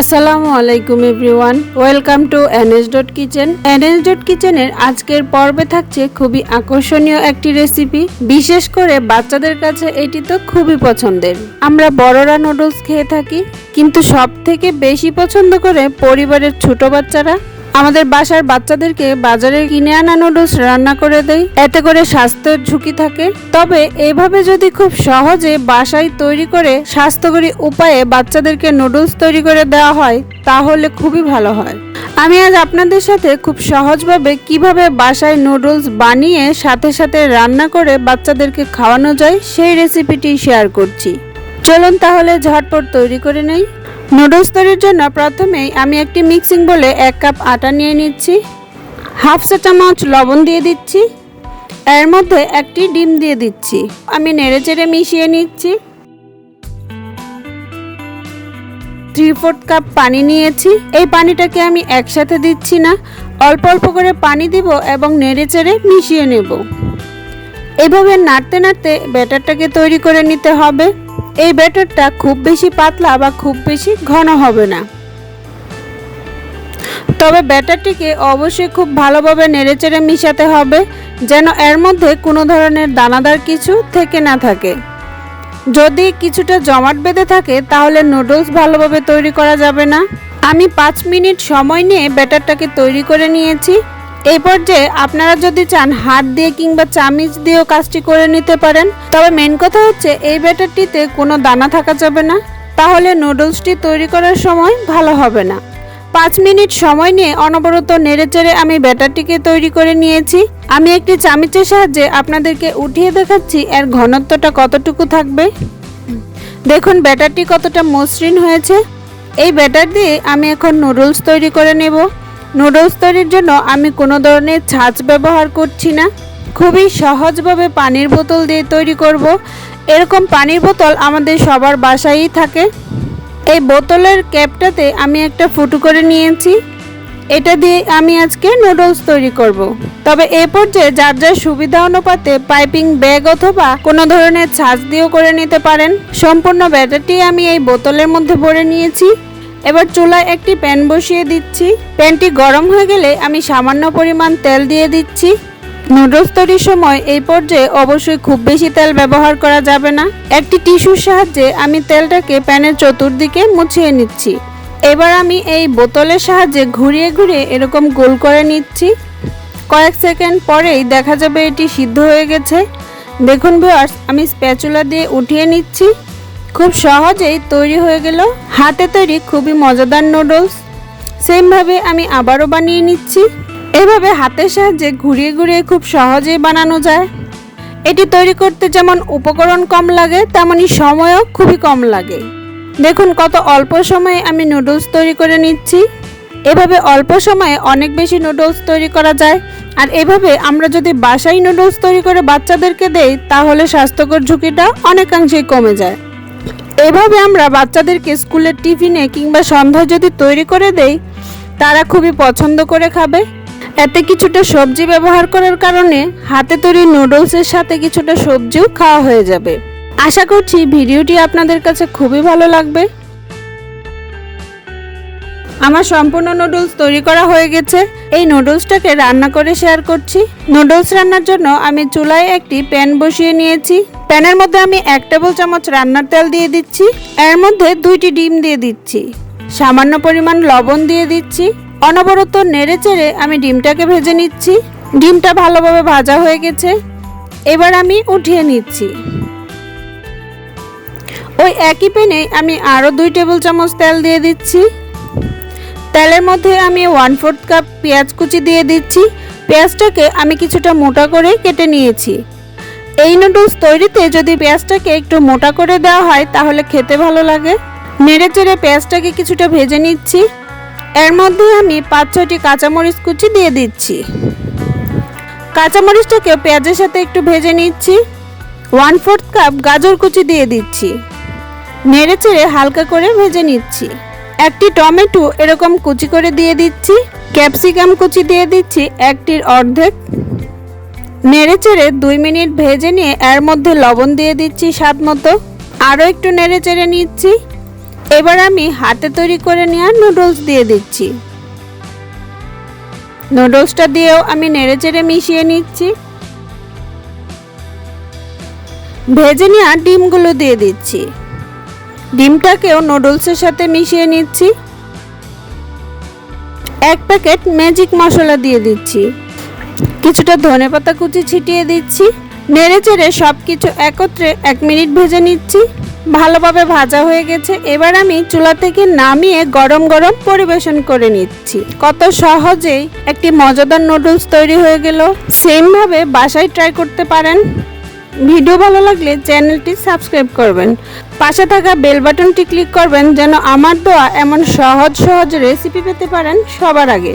আসসালামু আলাইকুম everyone, welcome to NS dot kitchen. NS dot কিচেনের আজকের পর্বে থাকছে খুবই আকর্ষণীয় একটি রেসিপি। বিশেষ করে বাচ্চাদের কাছে এটি তো খুবই পছন্দের। আমরা বড়রা নুডলস খেয়ে থাকি, কিন্তু সব থেকে বেশি পছন্দ করে পরিবারের ছোট বাচ্চারা আমাদের বাসার বাচ্চাদেরকে বাজারে কিনে আনা নুডলস রান্না করে দেই। এতে করে স্বাস্থ্যের ঝুঁকি থাকে। তবে এভাবে যদি খুব সহজে বাসায় তৈরি করে স্বাস্থ্যকরী উপায়ে বাচ্চাদেরকে নুডলস তৈরি করে দেওয়া হয়, তাহলে খুবই ভালো হয়। আমি আজ আপনাদের সাথে খুব সহজভাবে কীভাবে বাসায় নুডলস বানিয়ে সাথে সাথে রান্না করে বাচ্চাদেরকে খাওয়ানো যায়, সেই রেসিপিটি শেয়ার করছি। চলুন তাহলে ঝটপট তৈরি করে নেই। নুডলস তৈরির জন্য প্রথমেই আমি একটি মিক্সিং বলে এক কাপ আটা নিয়ে নিচ্ছি হাফ চা চামচ লবণ দিয়ে দিচ্ছি, এর মধ্যে একটি ডিম দিয়ে দিচ্ছি। আমি নেড়ে চেড়ে মিশিয়ে নিচ্ছি। থ্রি ফোর্থ কাপ পানি নিয়েছি। এই পানিটাকে আমি একসাথে দিচ্ছি না, অল্প অল্প করে পানি দিব এবং নেড়ে চেড়ে মিশিয়ে নেব। এভাবে নাড়তে নাড়তে ব্যাটারটাকে তৈরি করে নিতে হবে। এই ব্যাটারটা খুব বেশি পাতলা বা খুব বেশি ঘন হবে না। তবে ব্যাটারটিকে অবশ্যই খুব ভালোভাবে নেড়েচেড়ে মিশাতে হবে, যেন এর মধ্যে কোনো ধরনের দানাদার কিছু থেকে না থাকে। যদি কিছুটা জমাট বেঁধে থাকে, তাহলে নুডলস ভালোভাবে তৈরি করা যাবে না। আমি পাঁচ মিনিট সময় নিয়ে ব্যাটারটাকে তৈরি করে নিয়েছি। এই পর্যায়ে আপনারা যদি চান হাত দিয়ে কিংবা চামিচ দিয়েও কাজটি করে নিতে পারেন, তবে মেন কথা হচ্ছে এই ব্যাটারটিতে কোনো দানা থাকা যাবে না। তাহলে নুডলসটি তৈরি করার সময় ভালো হবে না। পাঁচ মিনিট সময় নিয়ে অনবরত নেড়েচেড়ে আমি ব্যাটারটিকে তৈরি করে নিয়েছি। আমি একটি চামিচের সাহায্যে আপনাদেরকে উঠিয়ে দেখাচ্ছি এর ঘনত্বটা কতটুকু থাকবে। দেখুন ব্যাটারটি কতটা মসৃণ হয়েছে। এই ব্যাটার দিয়ে আমি এখন নুডলস তৈরি করে নেব। নুডলস তৈরির জন্য আমি কোনো ধরনের ছাঁচ ব্যবহার করছি না। খুবই সহজভাবে পানির বোতল দিয়ে তৈরি করব। এরকম পানির বোতল আমাদের সবার বাসায়ই থাকে। এই বোতলের ক্যাপটাতে আমি একটা ফুটো করে নিয়েছি। এটা দিয়ে আমি আজকে নুডলস তৈরি করব। তবে এ পর্যায়ে যার যার সুবিধা অনুপাতে পাইপিং ব্যাগ অথবা কোনো ধরনের ছাঁচ দিয়েও করে নিতে পারেন। সম্পূর্ণ ব্যাটারটি আমি এই বোতলের মধ্যে ভরে নিয়েছি। এবার চুলায় একটি প্যান বসিয়ে দিচ্ছি। প্যানটি গরম হয়ে গেলে আমি সামান্য পরিমাণ তেল দিয়ে দিচ্ছি। নুডলস তৈরির সময় এই পর্যায়ে অবশ্যই খুব বেশি তেল ব্যবহার করা যাবে না। একটি টিস্যুর সাহায্যে আমি তেলটাকে প্যানের চতুর্দিকে মুছিয়ে নিচ্ছি। এবার আমি এই বোতলের সাহায্যে ঘুরিয়ে ঘুরিয়ে এরকম গোল করে নিচ্ছি। কয়েক সেকেন্ড পরেই দেখা যাবে এটি সিদ্ধ হয়ে গেছে। দেখুন ভিউয়ার্স, আমি স্প্যাচুলা দিয়ে উঠিয়ে নিচ্ছি। খুব সহজেই তৈরি হয়ে গেল। হাতে তৈরি খুবই মজাদার নুডলস সেমভাবে আমি আবারও বানিয়ে নিচ্ছি। এভাবে হাতের সাহায্যে ঘুরিয়ে ঘুরিয়ে খুব সহজেই বানানো যায়। এটি তৈরি করতে যেমন উপকরণ কম লাগে তেমনই সময়ও খুবই কম লাগে। দেখুন কত অল্প সময়ে আমি নুডলস তৈরি করে নিচ্ছি। এভাবে অল্প সময়ে অনেক বেশি নুডলস তৈরি করা যায়। আর এভাবে আমরা যদি বাসায় নুডলস তৈরি করে বাচ্চাদেরকে দেই, তাহলে স্বাস্থ্যকর ঝুঁকিটা অনেকাংশেই কমে যায়। এভাবে আমরা বাচ্চাদেরকে স্কুলের টিফিনে কিংবা সন্ধ্যায় যদি তৈরি করে দেই, তারা খুবই পছন্দ করে খাবে। এতে কিছুটা সবজি ব্যবহার করার কারণে হাতে তৈরি নুডলসের সাথে কিছুটা সবজিও খাওয়া হয়ে যাবে। আশা করছি ভিডিওটি আপনাদের কাছে খুবই ভালো লাগবে। আমার সম্পূর্ণ নুডলস তৈরি করা হয়ে গেছে। এই নুডলসটাকে রান্না করে শেয়ার করছি। নুডলস রান্নার জন্য আমি চুলায় একটি প্যান বসিয়ে নিয়েছি। প্যানের মধ্যে আমি এক টেবিল চামচ রান্নার তেল দিয়ে দিচ্ছি। এর মধ্যে দুইটি ডিম দিয়ে দিচ্ছি। সামান্য পরিমাণ লবণ দিয়ে দিচ্ছি। অনবরত নেড়ে চেড়ে আমি ডিমটাকে ভেজে নিচ্ছি। ডিমটা ভালোভাবে ভাজা হয়ে গেছে। এবার আমি উঠিয়ে নিচ্ছি। ওই একই প্যানে আমি আরও দুই টেবিল চামচ তেল দিয়ে দিচ্ছি। তেলের মধ্যে আমি ওয়ান ফোর্থ কাপ পেঁয়াজ কুচি দিয়ে দিচ্ছি। পেঁয়াজটাকে আমি কিছুটা মোটা করে কেটে নিয়েছি। এই নুডলস তৈরিতে যদি পেঁয়াজটাকে একটু মোটা করে দেওয়া হয়, তাহলে খেতে ভালো লাগে। নেড়ে চেড়ে পেঁয়াজটাকে কিছুটা ভেজে নিচ্ছি। এর মধ্যে আমি পাঁচ, ছয়টি কাঁচামরিচ কুচি দিয়ে দিচ্ছি। কাঁচামরিচটাকে পেঁয়াজের সাথে একটু ভেজে নিচ্ছি। ওয়ান ফোর্থ কাপ গাজর কুচি দিয়ে দিচ্ছি। নেড়ে চেড়ে হালকা করে ভেজে নিচ্ছি। একটি টমেটো এরকম কুচি করে দিয়ে দিচ্ছি। ক্যাপসিকাম কুচি দিয়ে দিচ্ছি। একটির অর্ধেক। নেড়ে চেড়ে দুই মিনিট ভেজে নিয়ে এর মধ্যে লবণ দিয়ে দিচ্ছি স্বাদ মতো। আরও একটু নেড়ে চেড়ে নিচ্ছি। এবার আমি হাতে তৈরি করে নেওয়া নুডলস দিয়ে দিচ্ছি। নুডলসটা দিয়েও আমি নেড়েচেড়ে মিশিয়ে নিচ্ছি। ভেজে নেওয়া ডিমগুলো দিয়ে দিচ্ছি। ডিমটাকেও নুডলসের সাথে মিশিয়ে নিচ্ছি। এক প্যাকেট ম্যাজিক মশলা দিয়ে দিচ্ছি। কিছুটা ধনেপাতা কুচি ছিটিয়ে দিচ্ছি। নেড়ে চেড়ে সব কিছু একত্রে এক মিনিট ভেজে নিচ্ছি। ভালোভাবে ভাজা হয়ে গেছে। এবার আমি চুলা থেকে নামিয়ে গরম গরম পরিবেশন করে নিচ্ছি। কত সহজেই একটি মজাদার নুডলস তৈরি হয়ে গেল। সেমভাবে বাসায় ট্রাই করতে পারেন। ভিডিও ভালো লাগলে চ্যানেলটি সাবস্ক্রাইব করবেন। পাশে থাকা বেল বাটনটি ক্লিক করবেন যেন আমার দেওয়া এমন সহজ সহজ রেসিপি পেতে পারেন সবার আগে।